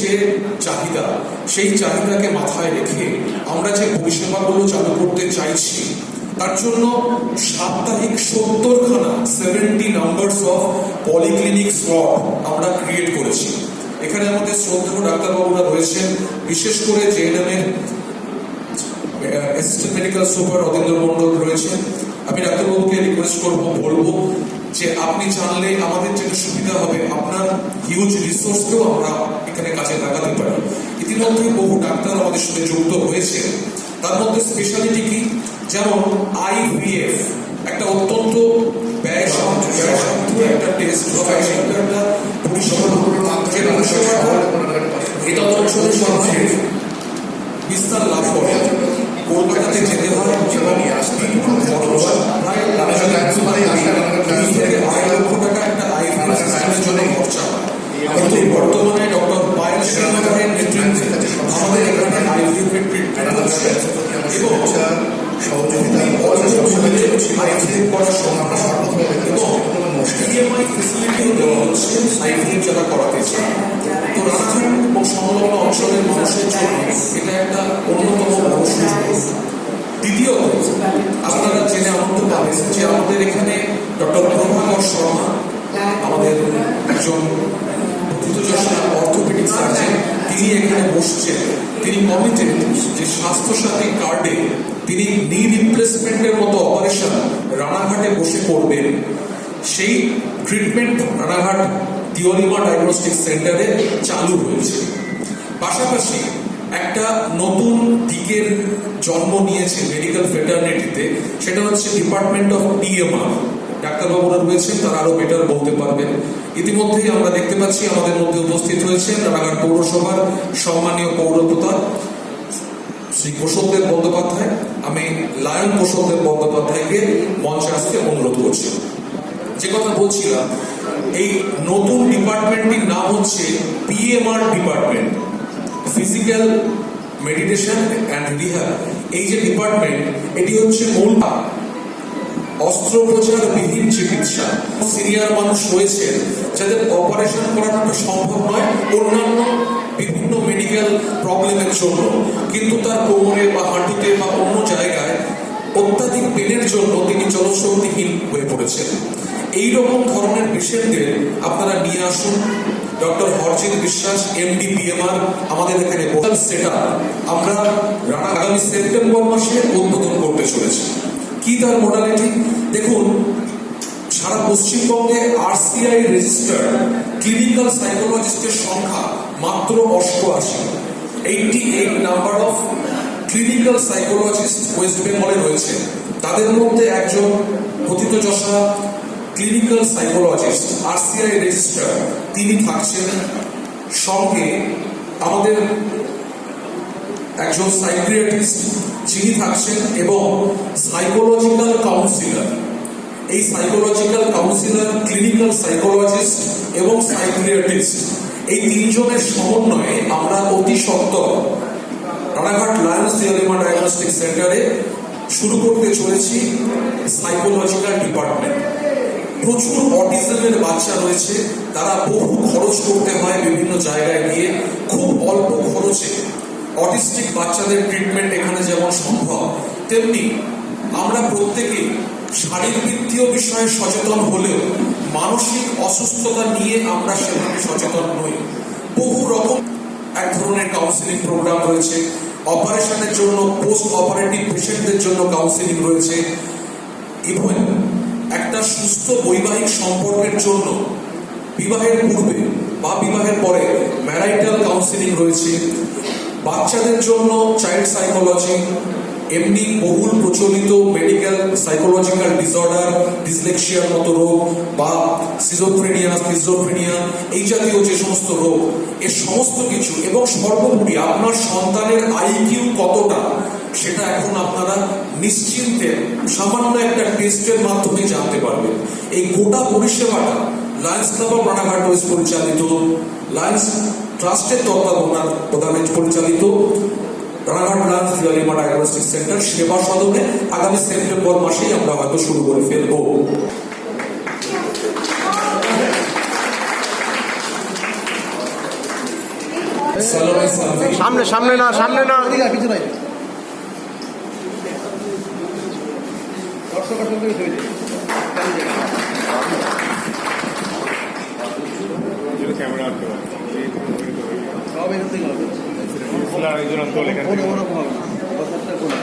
যে চাহিদা, সেই চাহিদাকে মাথায় রেখে আমরা যে পরিষেবাগুলো চালু করতে চাইছি, তার জন্য সাপ্তাহিক সত্তরখানা seventy numbers of polyclinic slot আমরা ক্রিয়েট করেছি। এখানে আমাদের শ্রদ্ধেয় ডাক্তারবাবুরা রয়েছেন, বিশেষ করে জেএনএম এর assistant medical super Adindra Mondal রয়েছেন। আমি ডাক্তারবাবুকে রিকোয়েস্ট করব, বলব যে আপনি জানলে আমাদের যেটা সুবিধা হবে আপনার হিউজ রিসোর্সকেও আমরা এখানে কাজে লাগাতে পারি। ইতিমধ্যে বহু ডাক্তার আমাদের সাথে যুক্ত হয়েছে। তার মধ্যে স্পেশালিটি কি? যেমন আইভিএফ একটা অত্যন্ত ব্যয় একটা টেস্ট বা একটা একটা পরিষেবা এটা অঞ্চলের মানুষের বিস্তার লাভ করে। কলকাতাতে যেতে হয় এবং বিপুল খরচ প্রায় আমাদের এখানে ডক্টর প্রভাকর শর্মা, আমাদের একজন অর্থোপেডিক সার্জন তিনি এখানে বসছেন। তিনি কমিটেড যে স্বাস্থ্যসাথী কার্ডে তিনি নি রিপ্লেসমেন্টের মতো অপারেশন রানাঘাটে বসে করবেন। সেই ট্রিটমেন্ট রানাঘাট তিওলিমা ডায়াগনস্টিক সেন্টারে চালু হয়েছে। পাশাপাশি একটা নতুন দিকের জন্ম নিয়েছে মেডিকেল ফেটার্নিটিতে সেটা হচ্ছে ডিপার্টমেন্ট অফ টিএমআর ডাক্তারবাবুরা রয়েছেন, তারা আরও বেটার বলতে পারবেন। ইতিমধ্যেই আমরা দেখতে পাচ্ছি, আমাদের মধ্যে উপস্থিত হয়েছেন রানাঘাট পৌরসভার সম্মানীয় পৌরপ্রতা শ্রী প্রসন্দেব বন্দ্যোপাধ্যায়। আমি লায়ন প্রসন্দেব বন্দ্যোপাধ্যায়কে মঞ্চে আসতে অনুরোধ করছি। যে কথা বলছিলাম, এই নতুন ডিপার্টমেন্টটির নাম হচ্ছে PMR department physical meditation and rehab এই যে ডিপার্টমেন্ট এটি হচ্ছে মূল অস্ত্রোপচার বিহীন চিকিৎসা। সিরিয়ার মানুষ রয়েছে যাদের অপারেশন করানোটা সম্ভব নয়, অন্যান্য বিভিন্ন মেডিকেল প্রবলেমের জন্য। কিন্তু তার কোমরে বা হাঁটুতে বা অন্য জায়গায় অত্যাধিক পেনের জন্য তিনি জনশক্তিহীন হয়ে পড়েছেন। এই রকম ধরনের পেশেন্টদের আপনারা নিয়ে আসুন। ডক্টর হরজিৎ বিশ্বাস এমডি পিএমআর আমাদের এখানে সেটা আমরা আগামী সেপ্টেম্বর মাসে উদ্বোধন করতে চলেছি। কি তার মোডালিটি দেখুন, সারা পশ্চিমবঙ্গে আরসিআই রেজিস্টার্ড ক্লিনিক্যাল সাইকোলজিস্টের সংখ্যা মাত্র অষ্টআশি। Eighty eight number of clinical psychologist West বেঙ্গলে রয়েছে। তাদের মধ্যে একজন প্রথিতযশা ক্লিনিক্যাল সাইকোলজিস্ট আরসিআই রেজিস্টার তিনি থাকছেন সঙ্গে আমাদের একজন সাইক্রিয়াটিস্ট যিনি থাকছেন এবং সাইকোলজিক্যাল কাউন্সিলার এই সাইকোলজিক্যাল কাউন্সিলার ক্লিনিক্যাল সাইকোলজিস্ট এবং সাইক্রিয়াটিস্ট এই তিনজনের সমন্বয়ে আমরা অতি সত্তর রানাঘাট লায়ন্স দিয়ালিমা ডায়াগনস্টিক সেন্টারে শুরু করতে চলেছি সাইকোলজিক্যাল ডিপার্টমেন্ট প্রচুর অটিজমের বাচ্চা রয়েছে। তারা বহু খরচ করতে হয় বিভিন্ন জায়গায় গিয়ে। খুব অল্প খরচে অটিস্টিক বাচ্চাদের ট্রিটমেন্ট এখানে যেমন সম্ভব, তেমনি আমরা প্রত্যেকে শারীরবৃত্তীয় বিষয়ে সচেতন হলেও মানসিক অসুস্থতা নিয়ে আমরা সেভাবে সচেতন নই। বহু রকম এক ধরনের কাউন্সিলিং প্রোগ্রাম রয়েছে। অপারেশনের জন্য পোস্ট অপারেটিভ পেশেন্টদের জন্য কাউন্সিলিং রয়েছে। ইভেন একটা সুস্থ বৈবাহিক সম্পর্কের জন্য বিবাহের পূর্বে বা বিবাহের পরে ম্যারাইটাল কাউন্সিলিং রয়েছে। বাচ্চাদের জন্য চাইল্ড সাইকোলজি, এমনি বহুল প্রচলিত মেডিকেল সাইকোলজিক্যাল ডিসঅর্ডার ডিসলেক্সিয়ার মতো রোগ বা সিজোফ্রেনিয়া, স্কিজোফ্রেনিয়া এই জাতীয় যে সমস্ত রোগ এর সমস্ত কিছু এবং সর্বোপরি আপনার সন্তানের আইকিউ কতটা সেটা এখন আপনারা নিশ্চিন্তে সামান্য একটা টেস্টের মাধ্যমে জানতে পারবেন। এই গোটা পরিষেবাটা Lions club of Ranaghat west পরিচালিত লায়ন্স ট্রাস্টের তত্ত্বাবধান প্রদানে পরিচালিত Ranaghat Lions Diwalima diagnostic centre সেবা সদনে আগামী সেপ্টেম্বর মাসেই আমরা হয়তো শুরু করে ফেলব। সামনে সামনে না সামনে না। এদিকে আয়, আসলে তুমি ধরে দে। ক্যামেরা আনতে পারে সব এখান থেকে হবে। থেকে ওরকম হবে কোনো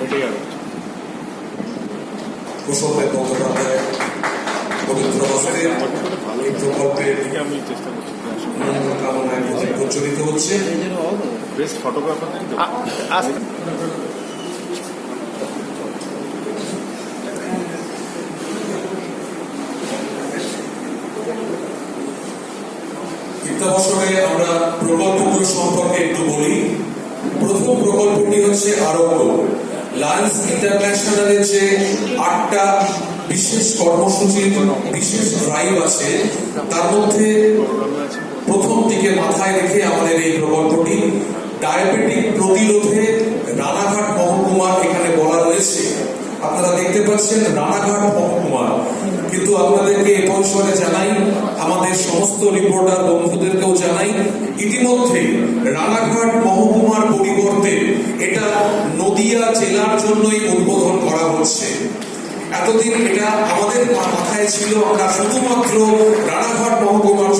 হবে কুশলদেব বন্দ্যোপাধ্যায় পবিত্র বছরের এই প্রকল্পের এদিকে আমি চেষ্টা করছি কামনায় প্রচলিত হচ্ছে। বেস্ট ফটোগ্রাফার বিদ্যাবসরে আমরা প্রকল্পগুলো সম্পর্কে একটু বলি। প্রথম প্রকল্পটি হচ্ছে আরোগ্য। লায়ন্স ইন্টারন্যাশনালের যে আটটা বিশেষ কর্মসূচির বিশেষ ড্রাইভ আছে, তার মধ্যে প্রথমটিকে মাথায় রেখে আমাদের এই প্রকল্পটি ডায়াবেটিক প্রতিরোধে রানাঘাট মহকুমার এখানে বলা রয়েছে। আপনারা দেখতে পাচ্ছেন রানাঘাট মহকুমা। কিন্তু আপনাদেরকে এ পরিসরে জানাই, আমাদের সমস্ত রিপোর্টার বন্ধুদেরকেও জানাই, ইতিমধ্যে রানাঘাট মহকুমার পরিবর্তে এটা নদিয়া জেলার জন্যই উদ্বোধন করা হচ্ছে। এতদিন এটা আমাদের মাথায় ছিল, আমরা শুধুমাত্র রানাঘাট মহকুমার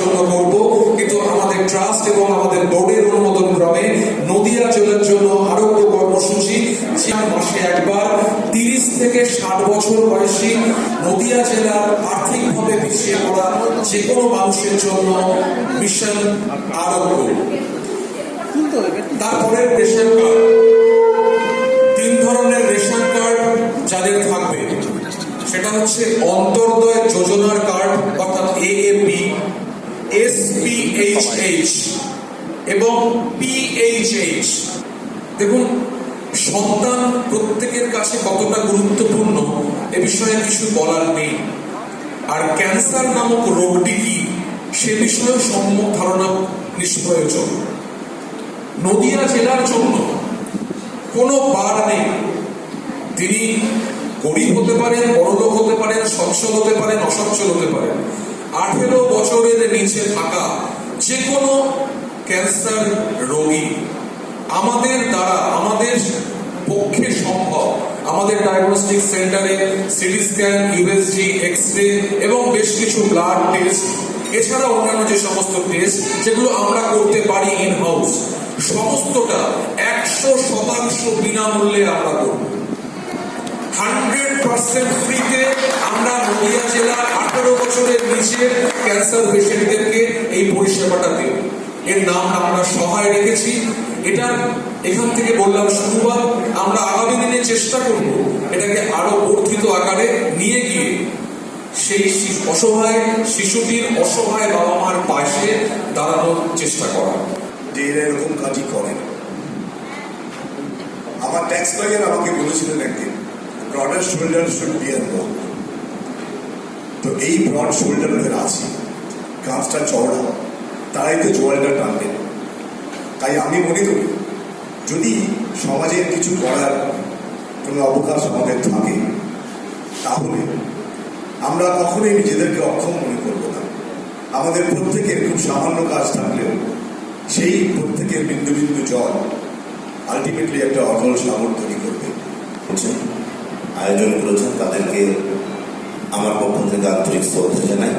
মানুষের জন্য মিশন আরোগ্য পেট তারপরে রেশন কার্ড। তিন ধরনের রেশন কার্ড যাদের থাকবে। সেটা হচ্ছে অন্তর্দয় যোজনার কার্ড অর্থাৎ এএপি এসপিএইচএইচ এবং পিএইচএইচ দেখুন সন্তান প্রত্যেকের কাছে কতটা গুরুত্বপূর্ণ এ বিষয়ে কিছু বলার নেই। আর ক্যান্সার নামক রোগটি কি? সে বিষয়ে সম্যক ধারণা নিষ্প্রয়োজন নদিয়া জেলার জন্য কোনো বার নেই। তিনি গরিব হতে পারেন বড়লোক হতে পারেন, সচ্ছল হতে পারেন, অসচ্ছল হতে পারেন। আঠেরো বছরের নিচে থাকা যে কোনো ক্যান্সার রোগী আমাদের দ্বারা, আমাদের পক্ষে সম্ভব। আমাদের ডায়াগনস্টিক সেন্টারে CT scan USG X ray এবং বেশ কিছু ব্লাড টেস্ট এছাড়া অন্যান্য যে সমস্ত টেস্ট যেগুলো আমরা করতে পারি ইন হাউস সমস্তটা একশো শতাংশ বিনামূল্যে আমরা করব। হান্ড্রেড পার্সেন্ট ফ্রিতে আমরা নদিয়া জেলার আঠারো বছরের নিচের ক্যান্সার পেশেন্টদেরকে এই পরিষেবাটা দেব। এর নাম আমরা সহায় রেখেছি। এটা এখান থেকে বললাম শুরুবার আমরা আগামী দিনে চেষ্টা করব এটাকে আরও বর্ধিত আকারে নিয়ে গিয়ে সেই অসহায়, শিশুটির অসহায় বাবা মার পাশে দাঁড়ানোর চেষ্টা করা। যে এরা এরকম কাজই করে। আমার ট্যাক্স লয়ার আমাকে বলেছিলেন একদিন ব্রডার শোল্ডার শুড বি তো এই ব্রড শোল্ডার ওদের আছে। কাঁচটা চওড়া, তারাই তো জোয়ালটা টানবেন তাই আমি মনে করি, যদি সমাজের কিছু করার কোনো অবকাশ আমাদের থাকে, তাহলে আমরা কখনোই নিজেদেরকে অক্ষম মনে করব না। আমাদের প্রত্যেকের খুব সামান্য কাজ থাকলেও সেই প্রত্যেকের বিন্দু বিন্দু জল আলটিমেটলি একটা অটল সাগর তৈরি করবে। আয়োজন করেছেন তাদেরকে আমার পক্ষ থেকে আন্তরিক শ্রদ্ধা জানাই।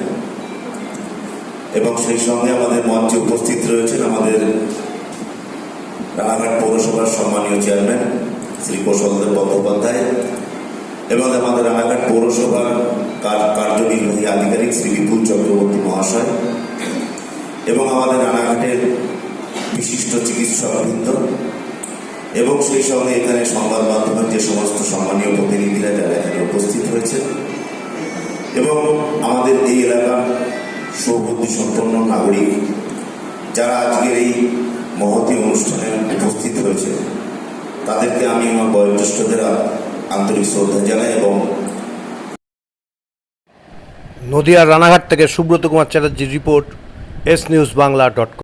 এবং সেই সঙ্গে আমাদের মঞ্চে উপস্থিত রয়েছেন আমাদের রানাঘাট পৌরসভার সম্মানীয় চেয়ারম্যান শ্রী কৌশলদেব বন্দ্যোপাধ্যায়। এবং আমাদের রানাঘাট পৌরসভার কার- কার্যনির্বাহী আধিকারিক শ্রী বিপুল চক্রবর্তী মহাশয় এবং আমাদের রানাঘাটের বিশিষ্ট চিকিৎসকবৃন্দ এবং সেই সঙ্গে এখানে সংবাদ মাধ্যমের যে সমস্ত সম্মানীয় প্রতিনিধিরা যারা এখানে উপস্থিত হয়েছে এবং আমাদের এই এলাকার সৌবুদ্ধি সম্পন্ন নাগরিক যারা আজকের এই মহতি অনুষ্ঠানে উপস্থিত হয়েছে তাদেরকে আমি আমার বয়োজ্যেষ্ঠদের আন্তরিক শ্রদ্ধা জানাই এবং নদিয়ার রানাঘাট থেকে Subrata Kumar চ্যাটার্জির report S news Bangla dot